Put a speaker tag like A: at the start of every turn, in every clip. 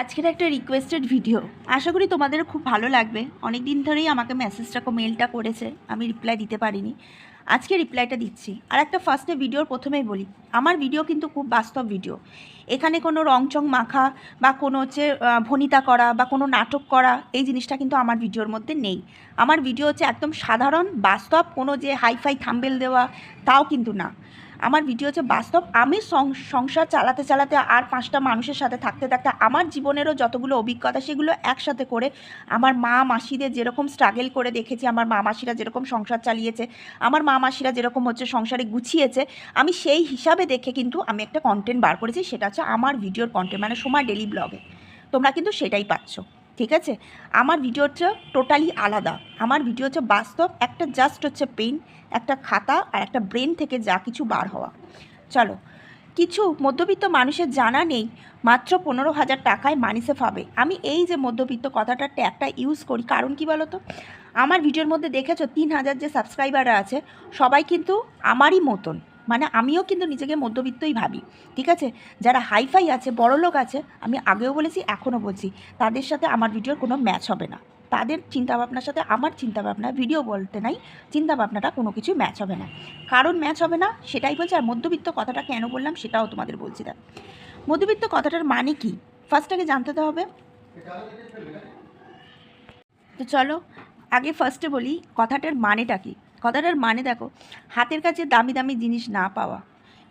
A: আজকের একটা requested video আশা করি তোমাদের খুব ভালো লাগবে। অনেক দিন ধরেই আমাকে মেসেজটা মেলটা করেছে। আমি রিপ্লাই দিতে পারিনি। আজকে রিপ্লাইটা দিচ্ছি। আর একটা ফার্স্টে ভিডিওর প্রথমেই বলি। আমার ভিডিও কিন্তু খুব বাস্তব ভিডিও এখানে কোনো রংচং মাখা বা কোনো হচ্ছে ভনিতা করা বা কোনো নাটক করা, এই জিনিসটা কিন্তু আমার ভিডিওর মধ্যে নেই। আমার ভিডিও হচ্ছে একদম সাধারণ, বাস্তব, কোনো যে হাইফাই থাম্বেল দেওয়া, তাও কিন্তু না। আমার ভিডিও হচ্ছে বাস্তব। আমি সংসার চালাতে চালাতে আর পাঁচটা মানুষের সাথে থাকতে থাকতে আমার জীবনেরও যতগুলো অভিজ্ঞতা সেগুলো একসাথে করে আমার মা মাসিদের যেরকম স্ট্রাগেল করে দেখেছি, আমার মা মাসিরা যেরকম সংসার চালিয়েছে, আমার মা মাসিরা যেরকম হচ্ছে সংসারে গুছিয়েছে, আমি সেই হিসাবে দেখে কিন্তু আমি একটা কন্টেন্ট বার করেছি, সেটা হচ্ছে আমার ভিডিওর কন্টেন্ট মানে সময় ডেলি ব্লগে তোমরা কিন্তু সেটাই পাচ্ছ। ঠিক আছে? আমার ভিডিও হচ্ছে টোটালি আলাদা। আমার ভিডিও হচ্ছে বাস্তব, একটা জাস্ট হচ্ছে পেন একটা খাতা আর একটা ব্রেন থেকে যা কিছু বার হওয়া। চলো, কিছু মধ্যবিত্ত মানুষের জানা নেই, মাত্র পনেরো হাজার টাকায় মানিসে পাবে আমি এই যে মধ্যবিত্ত কথাটা ট্যাগটা ইউজ করি, কারণ কি বলো তো আমার ভিডিওর মধ্যে দেখেছ, তিন হাজার যে সাবস্ক্রাইবাররা আছে, সবাই কিন্তু আমারই মতন। মানে আমিও কিন্তু নিজেকে মধ্যবিত্তই ভাবি, ঠিক আছে? যারা হাইফাই আছে, বড় লোক আছে, আমি আগেও বলেছি, এখনও বলছি, তাদের সাথে আমার ভিডিওর কোনো ম্যাচ হবে না। তাদের চিন্তাভাবনার সাথে আমার চিন্তাভাবনা ভিডিও বলতে নাই, চিন্তাভাবনাটা কোনো কিছু ম্যাচ হবে না। কারণ ম্যাচ হবে না, সেটাই বলছি, আর মধ্যবিত্ত কথাটা কেন বললাম সেটাও তোমাদের বলছি দেখ মধ্যবিত্ত কথাটার মানে কি? ফার্স্ট আগে জানতে তো হবে। তো চলো, আগে ফার্স্টে বলি, কথাটার মানেটা কি? কথাটার মানে দেখো, হাতের কাছে দামি দামি জিনিস না পাওয়া,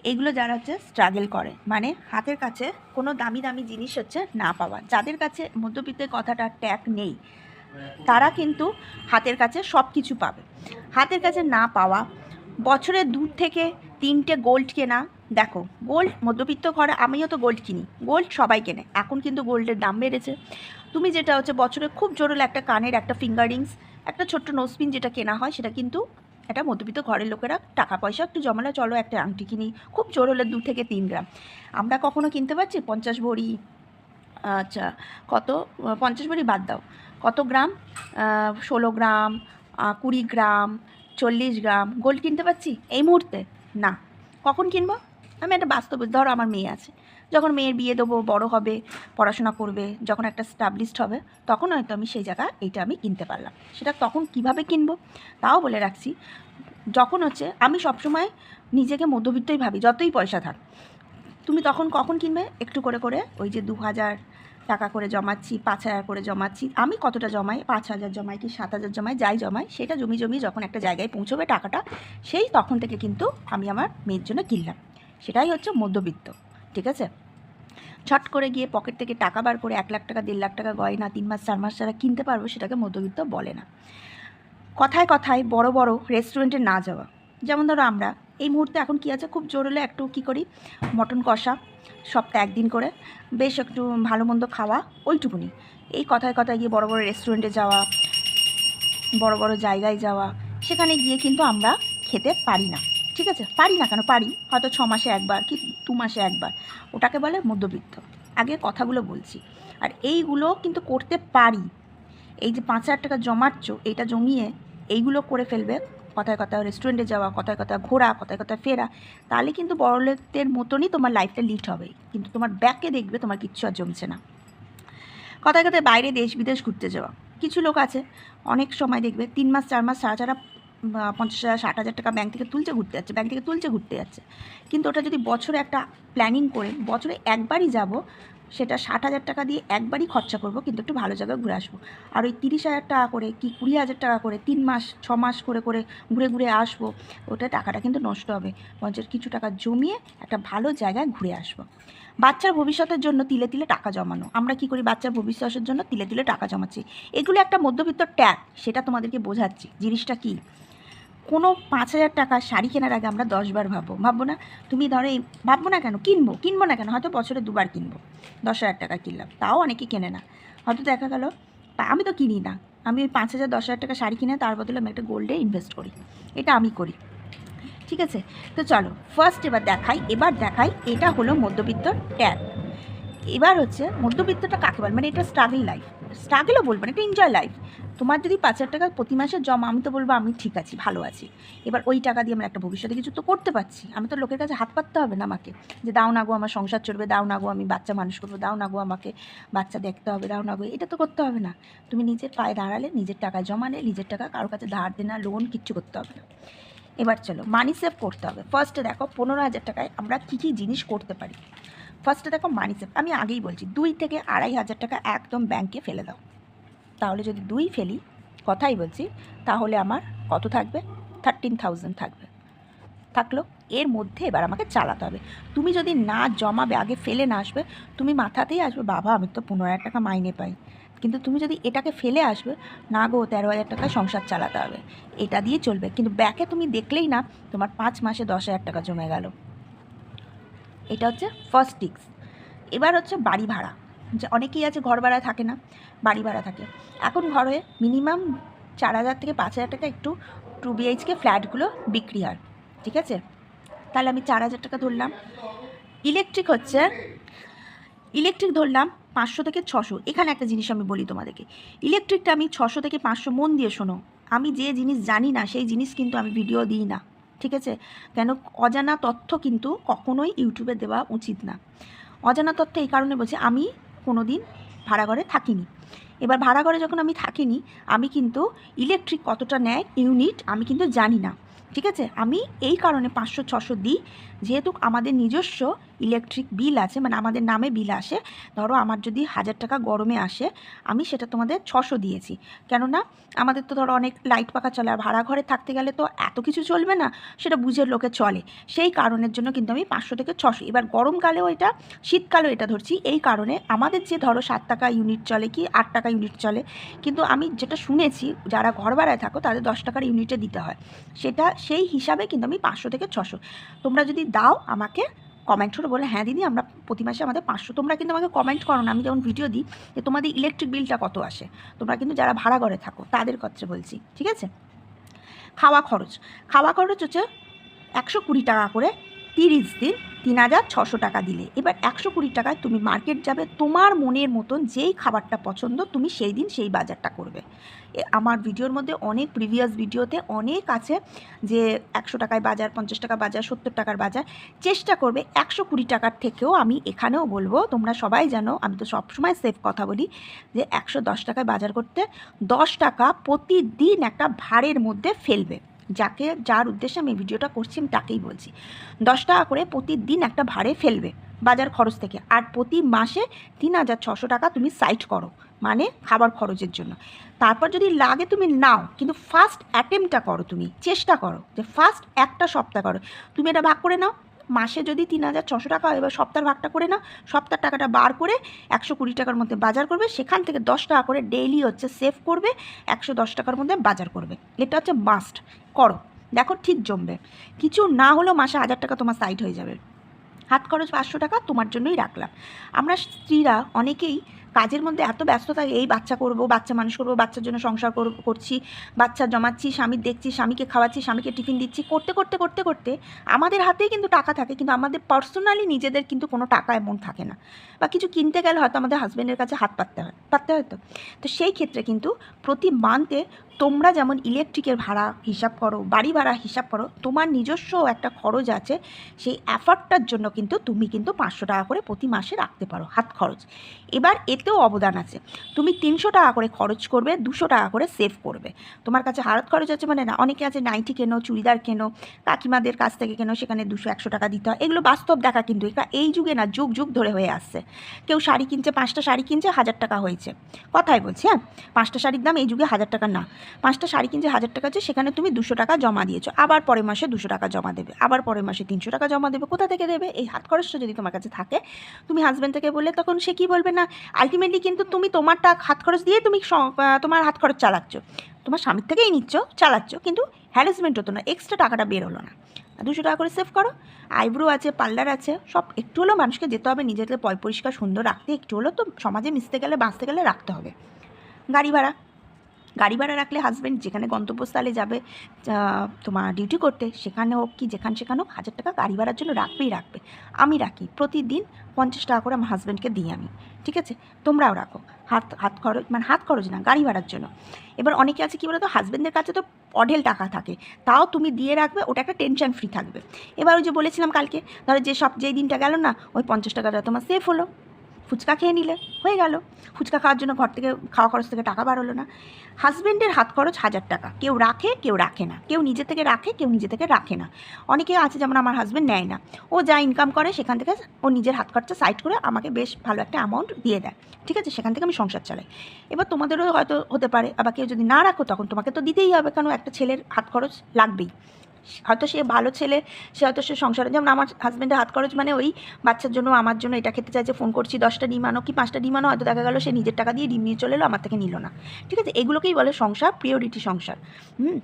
A: এগুলো যারা হচ্ছে স্ট্রাগল করে। মানে হাতের কাছে কোনো দামি দামি জিনিস হচ্ছে না পাওয়া। যাদের কাছে মধ্যবিত্তের কথাটা ট্যাগ নেই, তারা কিন্তু হাতের কাছে সব কিছু পাবে। হাতের কাছে না পাওয়া, বছরে দু থেকে তিনটে গোল্ড কেনা, দেখো গোল্ড মধ্যবিত্ত ঘরে, আমিও তো গোল্ড কিনি গোল্ড সবাই কেনে, এখন কিন্তু গোল্ডের দাম বেড়েছে। তুমি যেটা হচ্ছে বছরে খুব জোরলে একটা কানের একটা ফিঙ্গার রিংস একটা ছোট্ট নোসপিন যেটা কেনা হয়, সেটা কিন্তু একটা মধ্যবিত্ত ঘরের লোকেরা টাকা পয়সা একটু জমালে চলো একটা আংটি কিনি। খুব জোর হলে দু থেকে তিন গ্রাম। আমরা কখনো কিনতে পারছি? পঞ্চাশ ভরি আচ্ছা কত? পঞ্চাশ ভরি বাদ দাও। কত গ্রাম? ষোলো গ্রাম কুড়ি গ্রাম, চল্লিশ গ্রাম। গোল্ড কিনতে পারছি? এই মুহূর্তে? না। কখন কিনবো? আমি একটা বাস্তব ধরো আমার মেয়ে আছে। যখন মেয়ের বিয়ে দেবো, বড় হবে, পড়াশোনা করবে, যখন একটা স্টাবলিশড হবে, তখন হয়তো আমি সেই জায়গা এইটা আমি কিনতে পারলাম। সেটা তখন কীভাবে কিনবো? তাও বলে রাখছি, যখন হচ্ছে আমি সবসময় নিজেকে মধ্যবিত্তই ভাবি, যতই পয়সা থাক। তুমি তখন কখন কিনবে? একটু করে করে ওই যে দু হাজার টাকা করে জমাচ্ছি, পাঁচ হাজার করে জমাচ্ছি। আমি কতটা জমাই? পাঁচ হাজার জমাই কি সাত হাজার জমাই? যাই জমাই, সেটা জমি জমি যখন একটা জায়গায় পৌঁছবে টাকাটা, সেই তখন থেকে কিন্তু আমি আমার মেয়ের জন্য কিনলাম। সেটাই হচ্ছে মধ্যবিত্ত। ঠিক আছে? ছট করে গিয়ে পকেট থেকে টাকা বার করে এক লাখ টাকা, দেড় লাখ টাকা গয়না, তিন মাস, চার মাস যারা কিনতে পারব সেটাকে মধ্যবিত্ত বলে না। কথায় কথায় বড় বড় রেস্টুরেন্টে না যাওয়া। যেমন ধরো আমরা, এই মুহূর্তে এখন কি আছে? খুব জোর হলে একটু কী করি? মটন কষা, সপ্তাহে একদিন করে। বেশ একটু ভালো মন্দ খাওয়া, ওইটুকুনি। এই কথায় কথায় গিয়ে বড় বড় রেস্টুরেন্টে যাওয়া, বড় বড় জায়গায় যাওয়া, সেখানে গিয়ে কিন্তু আমরা খেতে পারি না। ঠিক আছে? পারি না কেন? পারি। হয়তো ছ মাসে একবার কি দু মাসে একবার। ওটাকে বলে মধ্যবিত্ত। আগে কথাগুলো বলছি। আর এইগুলো কিন্তু করতে পারি। এই যে পাঁচ হাজার টাকা জমাচ্ছ এইটা জমিয়ে এইগুলো করে ফেলবে। কথায় কথায় রেস্টুরেন্টে যাওয়া, কথায় কথায় ঘোরা, কথায় কথায় ফেরা। তাহলে কিন্তু বড়লোকদের মতনই তোমার লাইফটা লিড হবে। কিন্তু তোমার ব্যাকে দেখবে তোমার কিচ্ছু আর জমছে না। কথায় কথায় বাইরে দেশ বিদেশ ঘুরতে যাওয়া। কিছু লোক আছে। অনেক সময় দেখবে তিন মাস, চার মাস ছাড়া বা পঞ্চাশ হাজার, ষাট হাজার টাকা ব্যাংক থেকে তুলছে, ঘুরতে যাচ্ছে ব্যাংক থেকে তুলছে, ঘুরতে যাচ্ছে। কিন্তু ওটা যদি বছরে একটা প্ল্যানিং করে, বছরে একবারই যাব, সেটা ষাট হাজার টাকা দিয়ে একবারই খরচা করব, কিন্তু একটু ভালো জায়গায় ঘুরে আসব। আর ওই তিরিশ হাজার টাকা করে কি কুড়ি হাজার টাকা করে তিন মাস, ছ মাস করে করে ঘুরে ঘুরে আসব, ওটা টাকাটা কিন্তু নষ্ট হবে। পঞ্চাশ কিছু টাকা জমিয়ে একটা ভালো জায়গায় ঘুরে আসব। বাচ্চার ভবিষ্যতের জন্য তিলে তিলে টাকা জমানো। আমরা কি করি? বাচ্চার ভবিষ্যতের জন্য তিলে তিলে টাকা জমাচ্ছি। এগুলো একটা মধ্যবিত্ত ট্যাগ, সেটা তোমাদেরকে বোঝাচ্ছি। জিনিসটা কি? কোনো পাঁচ হাজার টাকা শাড়ি কেনার আগে আমরা দশবার ভাববো। ভাববো না, তুমি ধরো এই, ভাববো না কেন? কিনবো কিনবো না কেন? হয়তো বছরে দুবার কিনবো। দশ হাজার টাকা কিনলাম। তাও অনেকে কেনে না। হয়তো দেখা গেল আমি তো কিনি না। আমি ওই পাঁচ হাজার, দশ হাজার টাকা শাড়ি কিনে তার বদলে আমি একটা গোল্ডে ইনভেস্ট করি। এটা আমি করি। ঠিক আছে? তো চলো ফার্স্ট এবার দেখাই এবার দেখাই, এটা হলো মধ্যবিত্ত ট্যাগ এবার হচ্ছে, মধ্যবিত্তটা কাকে বলে? মানে এটা স্ট্রাগল লাইফ স্ট্রাগলও বলব না, এটা এনজয় লাইফ তোমার যদি পাঁচ হাজার টাকা প্রতি মাসে জমা, আমি তো বলব আমি ঠিক আছি, ভালো আছি। এবার ওই টাকা দিয়ে আমরা একটা ভবিষ্যতে কিছু তো করতে পারছি। আমি তো লোকের কাছে হাত পাততে হবে না আমাকে। যে দাও না গো, আমার সংসার চলবে, দাও না গো, আমি বাচ্চা মানুষ করব, দাও না গো, আমাকে বাচ্চা দেখতে হবে, দাও না গো, এটা তো করতে হবে না। তুমি নিজের পায়ে দাঁড়ালে, নিজের টাকা জমালে নিজের টাকা কারোর কাছে ধার দেনা লোন কিচ্ছু করতে হবে না। এবার চলো মানি সেভ করতে হবে। ফার্স্টে দেখো, পনেরো হাজার টাকায় আমরা কী কী জিনিস করতে পারি? ফার্স্টে দেখো মানি সেভ আমি আগেই বলছি, দুই থেকে আড়াই হাজার টাকা একদম ব্যাংকে ফেলে দাও। তাহলে যদি দুই ফেলি, কথাই বলছি, তাহলে আমার কত থাকবে? থার্টিন থাউজেন্ড থাকবে। থাকল, এর মধ্যে এবার আমাকে চালাতে হবে। তুমি যদি না জমাবে, আগে ফেলে না আসবে, তুমি মাথাতেই আসবে, বাবা, আমি তো পনেরো হাজার টাকা মাইনে পাই। কিন্তু তুমি যদি এটাকে ফেলে আসবে, না গো, তেরো হাজার টাকা সংসার চালাতে হবে। এটা দিয়ে চলবে। কিন্তু ব্যাকে তুমি দেখলেই না, তোমার পাঁচ মাসে দশ হাজার টাকা জমে গেল। এটা হচ্ছে ফার্স্ট টিক্স এবার হচ্ছে বাড়ি ভাড়া। অনেকেই আছে ঘর ভাড়া থাকে না, বাড়ি ভাড়া থাকে। এখন ঘরে মিনিমাম চার হাজার থেকে পাঁচ হাজার টাকা একটু টু বিএইচকে ফ্ল্যাটগুলো বিক্রি হয়, ঠিক আছে? তাহলে আমি চার হাজার টাকা ধরলাম। ইলেকট্রিক হচ্ছে ইলেকট্রিক ধরলাম পাঁচশো থেকে ছশো। এখানে একটা জিনিস আমি বলি তোমাদেরকে। ইলেকট্রিকটা আমি ছশো থেকে পাঁচশো মন দিয়ে শোনো। আমি যে জিনিস জানি না, সেই জিনিস কিন্তু আমি ভিডিও দিই না, ঠিক আছে? কেন অজানা তথ্য কিন্তু কখনোই ইউটিউবে দেওয়া উচিত না। অজানা তথ্য এই কারণে বলছি, আমি কোনো দিন ভাড়া ঘরে থাকিনি। এবার ভাড়া ঘরে যখন আমি থাকিনি, আমি কিন্তু ইলেকট্রিক কতটা নেয় ইউনিট আমি কিন্তু জানি না। ঠিক আছে? আমি এই কারণে পাঁচশো, ছশো দিই। যেহেতু আমাদের নিজস্ব ইলেকট্রিক বিল আছে মানে আমাদের নামে বিল আসে। ধরো আমার যদি হাজার টাকা গরমে আসে, আমি সেটা তোমাদের ছশো দিয়েছি। কেননা আমাদের তো ধরো অনেক লাইট পাখা চলে, আর ভাড়া ঘরে থাকতে গেলে তো এত কিছু চলবে না, সেটা বুঝের লোকে চলে। সেই কারণের জন্য কিন্তু আমি পাঁচশো থেকে ছশো। এবার গরমকালেও এটা, শীতকালেও এটা ধরছি। এই কারণে আমাদের যে ধরো সাত টাকা ইউনিট চলে কি আট টাকা ইউনিট চলে, কিন্তু আমি যেটা শুনেছি, যারা ঘর ভাড়ায় থাকো তাদের দশ টাকার ইউনিটে দিতে হয়। সেটা সেই হিসাবে কিন্তু আমি পাঁচশো থেকে ছশো। তোমরা যদি দাও আমাকে কমেন্ট করে বলে হ্যাঁ দিদি, আমরা প্রতি মাসে আমাদের পাঁচশো, তোমরা কিন্তু আমাকে কমেন্ট করো না। আমি যেমন ভিডিও দিই যে তোমাদের ইলেকট্রিক বিলটা কত আসে? তোমরা কিন্তু যারা ভাড়া ঘরে থাকো, তাদের কথা বলছি, ঠিক আছে? খাওয়া খরচ খাওয়া খরচ হচ্ছে একশো কুড়ি টাকা করে তিরিশ দিন তিন হাজার ছশো টাকা দিলে। এবার একশো কুড়ি টাকায় তুমি মার্কেট যাবে, তোমার মনের মতন যেই খাবারটা পছন্দ তুমি সেই দিন সেই বাজারটা করবে। আমার ভিডিওর মধ্যে অনেক প্রিভিয়াস ভিডিওতে অনেক আছে যে একশো টাকায় বাজার, পঞ্চাশ টাকা বাজার, সত্তর টাকার বাজার। চেষ্টা করবে একশো কুড়ি টাকার থেকেও আমি এখানেও বলব, তোমরা সবাই জানো, আমি তো সবসময় সেফ কথা বলি, যে একশো দশ টাকায় বাজার করতে দশ টাকা প্রতিদিন একটা ভাড়ের মধ্যে ফেলবে। যাকে, যার উদ্দেশ্যে আমি ভিডিওটা করছি, আমি তাকেই বলছি। দশ টাকা করে প্রতিদিন একটা ভাড়ে ফেলবে বাজার খরচ থেকে। আর প্রতি মাসে তিন হাজার ছশো টাকা তুমি সাইট করো মানে খাবার খরচের জন্য। তারপর যদি লাগে তুমি নাও, কিন্তু ফার্স্ট অ্যাটেম্পটা করো তুমি, চেষ্টা করো যে ফার্স্ট একটা সপ্তাহ করো। তুমি এটা ভাগ করে নাও মাসে যদি তিন হাজার ছশো টাকা হয়, এবার সপ্তাহের ভাগটা করে না সপ্তাহ টাকাটা বার করে একশো কুড়ি টাকার মধ্যে বাজার করবে, সেখান থেকে দশ টাকা করে ডেইলি হচ্ছে সেভ করবে, একশো দশ টাকার মধ্যে বাজার করবে। এটা হচ্ছে মাস্ট করো। দেখো ঠিক জমবে। কিছু না হলেও মাসে হাজার টাকা তোমার সাইড হয়ে যাবে। হাত খরচ পাঁচশো টাকা তোমার জন্যই রাখলাম। আমরা স্ত্রীরা অনেকেই কাজের মধ্যে এত ব্যস্ত থাকে এই বাচ্চা করব, বাচ্চা মানুষ করব, বাচ্চার জন্য সংসার করছি, বাচ্চা জমাচ্ছি, স্বামী দেখছি, স্বামীকে খাওয়াচ্ছি, স্বামীকে টিফিন দিচ্ছি, করতে করতে করতে করতে আমাদের হাতেই কিন্তু টাকা থাকে, কিন্তু আমাদের পার্সোনালি নিজেদের কিন্তু কোনো টাকা এমন থাকে না। বা কিছু কিনতে গেলে হয়তো আমাদের হাজব্যান্ডের কাছে হাত পাততে হয়, পাততে হয়তো তো। সেই ক্ষেত্রে কিন্তু প্রতি মান্থে তোমরা যেমন ইলেকট্রিকের ভাড়া হিসাব করো, বাড়ি ভাড়া হিসাব করো, তোমার নিজস্ব একটা খরচ আছে, সেই অ্যাফার্টটার জন্য কিন্তু তুমি কিন্তু পাঁচশো টাকা করে প্রতি মাসে রাখতে পারো হাত খরচ। এবার এতেও অবদান আছে। তুমি তিনশো টাকা করে খরচ করবে, দুশো টাকা করে সেভ করবে। তোমার কাছে হাত খরচ আছে মানে না, অনেকে আছে নাইটি কেনো, চুড়িদার কেনো, কাকিমাদের কাছ থেকে কেনো, সেখানে দুশো, একশো টাকা দিতে হয়। এগুলো বাস্তব দেখা কিন্তু এটা এই যুগে না, যুগ যুগ ধরে হয়ে আসছে। কেউ শাড়ি কিনছে, পাঁচটা শাড়ি কিনছে, হাজার টাকা হয়েছে। কথাই বলছি হ্যাঁ? পাঁচটা শাড়ির দাম এই যুগে হাজার টাকা না। পাঁচটা শাড়ি কিনছে হাজার টাকা আছে, সেখানে তুমি দুশো টাকা জমা দিয়েছ। আবার পরের মাসে দুশো টাকা জমা দেবে, আবার পরের মাসে তিনশো টাকা জমা দেবে, কোথা থেকে দেবে? এই হাত খরচটা যদি তোমার কাছে থাকে, তুমি হাজব্যান্ড থেকে বললে, তখন সে কী বলবে? না আলটিমেটলি কিন্তু তুমি তোমার টাকা, হাত খরচ দিয়ে তুমি তোমার হাত খরচ চালাচ্ছ। তোমার স্বামীর থেকেই নিচ্ছ, চালাচ্ছ, কিন্তু হ্যারাসমেন্ট হতো না এক্সট্রা টাকাটা বের হলো না। দুশো টাকা করে সেভ করো আইব্রো আছে পার্লার আছে, সব একটু হলেও মানুষকে যেতে হবে নিজেদের পয় পরিষ্কার, সুন্দর রাখতে, একটু হলেও তো সমাজে মিশতে গেলে, বাঁচতে গেলে রাখতে হবে। গাড়ি ভাড়া গাড়ি ভাড়া রাখলে হাজব্যান্ড যেখানে গন্তব্যস্থলে যাবে তোমার ডিউটি করতে, সেখানে হোক কি যেখানে সেখানে হোক, হাজার টাকা গাড়ি ভাড়ার জন্য রাখবেই রাখবে। আমি রাখি, প্রতিদিন পঞ্চাশ টাকা করে আমার হাজব্যান্ডকে দিই আমি, ঠিক আছে? তোমরাও রাখো, হাত হাত খরচ মানে হাত খরচ না, গাড়ি ভাড়ার জন্য। এবার অনেকে আছে কী বলো তো হাজব্যান্ডের কাছে তো অঢেল টাকা থাকে, তাও তুমি দিয়ে রাখবে, ওটা একটা টেনশন ফ্রি থাকবে। এবার ওই যে বলেছিলাম কালকে, ধরো যে সব, যেই দিনটা গেল না, ওই পঞ্চাশ টাকাটা তোমার সেফ হলো। ফুচকা খেয়ে নিলে, হয়ে গেল। ফুচকা খাওয়ার জন্য ঘর থেকে খাওয়া খরচ থেকে টাকা বার হলো না। হাজব্যান্ডের হাত খরচ হাজার টাকা। কেউ রাখে কেউ রাখে না। কেউ নিজে থেকে রাখে, কেউ নিজে থেকে রাখে না। অনেকে আছে যেমন আমার হাজব্যান্ড নেয় না। ও যা ইনকাম করে সেখান থেকে ও নিজের হাত খরচা সাইড করে আমাকে বেশ ভালো একটা অ্যামাউন্ট দিয়ে দেয়। ঠিক আছে? সেখান থেকে আমি সংসার চালাই। এবার তোমাদেরও হয়তো হতে পারে। আবার কেউ যদি না রাখো, তখন তোমাকে তো দিতেই হবে। কারণ একটা ছেলের হাত খরচ লাগবেই। হয়তো সে ভালো ছেলে, সে হয়তো সে সংসারে যেমন আমার হাজব্যান্ডের হাত খরচ মানে ওই বাচ্চার জন্য আমার জন্য এটা খেতে চাইছে ফোন করছি, দশটা ডিম আনো কি পাঁচটা ডিম আনো, হয়তো দেখা গেলো সে নিজের টাকা দিয়ে ডিম নিয়ে চলে এলো, আমার থেকে নিল না। ঠিক আছে? এগুলোকেই বলে সংসার প্রিয়োরিটি সংসার। হুম?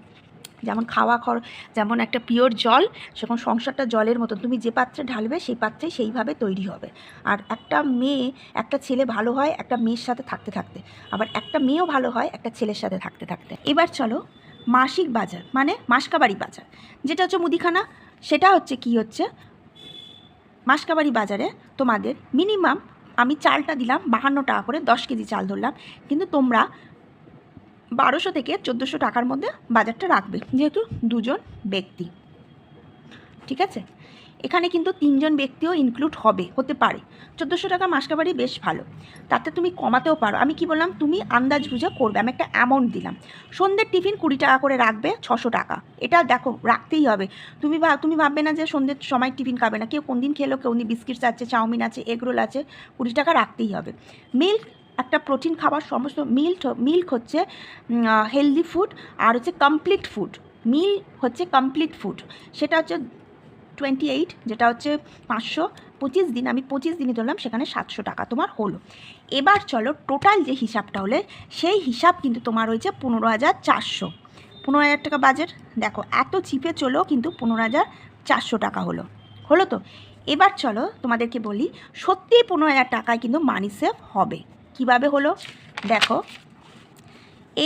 A: যেমন খাওয়া খর যেমন একটা পিওর জল, সেরকম সংসারটা জলের মতন। তুমি যে পাত্রে ঢালবে, সেই পাত্রে সেইভাবে তৈরি হবে। আর একটা মেয়ে, একটা ছেলে ভালো হয় একটা মেয়ের সাথে থাকতে থাকতে। আবার একটা মেয়েও ভালো হয় একটা ছেলের সাথে থাকতে থাকতে। এবার চলো মাসিক বাজার মানে মাসকাবাড়ি বাজার। যেটা হচ্ছে মুদিখানা, সেটা হচ্ছে কি হচ্ছে? মাসকাবাড়ি বাজারে তোমাদের মিনিমাম আমি চালটা দিলাম বাহান্ন টাকা করে, দশ কেজি চাল ধরলাম। কিন্তু তোমরা বারোশো থেকে চোদ্দোশো টাকার মধ্যে বাজারটা রাখবে, যেহেতু দুজন ব্যক্তি। ঠিক আছে? এখানে কিন্তু তিনজন ব্যক্তিও ইনক্লুড হবে, হতে পারে। চোদ্দোশো টাকা মাসকাবারি বেশ ভালো। তাতে তুমি কমাতেও পারো। আমি কি বললাম? তুমি আন্দাজ বুঝে করবে। আমি একটা অ্যামাউন্ট দিলাম। সন্ধ্যের টিফিন কুড়ি টাকা করে রাখবে, ছশো টাকা। এটা দেখো, রাখতেই হবে। তুমি ভাব তুমি ভাববে না যে সন্ধ্যের সময় টিফিন খাবে না। কেউ কোন দিন খেলো, কেউ দিন বিস্কিটস আছে, চাউমিন আছে এগরোল আছে, কুড়ি টাকা রাখতেই হবে। মিল্ক একটা প্রোটিন খাবার, সমস্ত মিল্ক মিল্ক হচ্ছে হেলদি ফুড আর হচ্ছে কমপ্লিট ফুড মিল হচ্ছে কমপ্লিট ফুড সেটা হচ্ছে টোয়েন্টি এইট যেটা হচ্ছে পাঁচশো পঁচিশ দিন, আমি পঁচিশ দিনে ধরলাম, সেখানে সাতশো টাকা তোমার হলো। এবার চলো টোটাল যে হিসাবটা হলে, সেই হিসাব কিন্তু তোমার হয়েছে পনেরো হাজার চারশো। পনেরো হাজার টাকা বাজেট দেখো, এত চিপে চলো কিন্তু পনেরো হাজার চারশো টাকা হলো। হলো তো? এবার চলো তোমাদেরকে বলি সত্যিই পনেরো হাজার টাকায় কিন্তু মানি সেভ হবে। কীভাবে হলো? দেখো,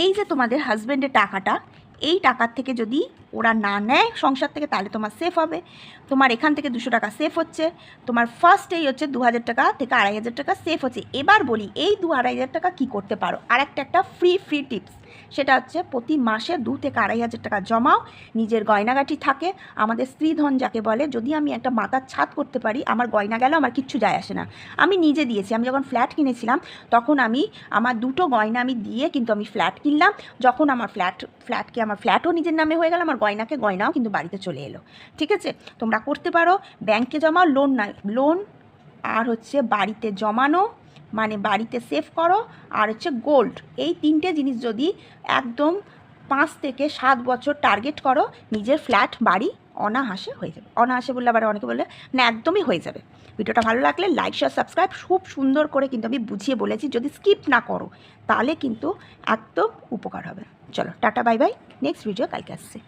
A: এই যে তোমাদের হাজব্যান্ডের টাকাটা এই টাকার থেকে যদি ওরা না নেয় সংসার থেকে, তাহলে তোমার সেফ হবে। তোমার এখান থেকে দুশো টাকা সেফ হচ্ছে। তোমার ফার্স্ট এই হচ্ছে দু হাজার টাকা থেকে আড়াই হাজার টাকা সেফ হচ্ছে। এবার বলি, এই দু আড়াই হাজার টাকা কী করতে পারো? আর একটা একটা ফ্রি ফ্রি টিপস সেটা হচ্ছে প্রতি মাসে দু থেকে আড়াই হাজার টাকা জমাও, নিজের গয়নাগাটি থাকে। আমাদের স্ত্রীধন যাকে বলে, যদি আমি একটা মাথার ছাদ করতে পারি, আমার গয়না গেল আমার কিচ্ছু যায় আসে না। আমি নিজে দিয়েছি। আমি যখন ফ্ল্যাট কিনেছিলাম, তখন আমি আমার দুটো গয়না আমি দিয়ে কিন্তু আমি ফ্ল্যাট কিনলাম। যখন আমার ফ্ল্যাট, ফ্ল্যাটকে আমার ফ্ল্যাটও নিজের নামে হয়ে গেল, আমার গয়নাকে গয়নাও কিন্তু বাড়িতে চলে এলো। ঠিক আছে? তোমরা করতে পারো। ব্যাংকে জমাও, লোন না লোন আর হচ্ছে বাড়িতে জমানো মানে বাড়িতে সেভ করো আর হচ্ছে গোল্ড এই তিনটে জিনিস যদি একদম পাঁচ থেকে সাত বছর টার্গেট করো, নিজের ফ্ল্যাট বাড়ি অনাহাসে হয়ে যাবে। অনাহাসে বললে আবার অনেকে বললে না, একদমই হয়ে যাবে। ভিডিওটা ভালো লাগলে লাইক শেয়ার সাবস্ক্রাইব খুব সুন্দর করে কিন্তু আমি বুঝিয়ে বলেছি। যদি স্কিপ না করো, তাহলে কিন্তু একদম উপকার হবে। চলো, tata bye bye next video কালকে আসছে।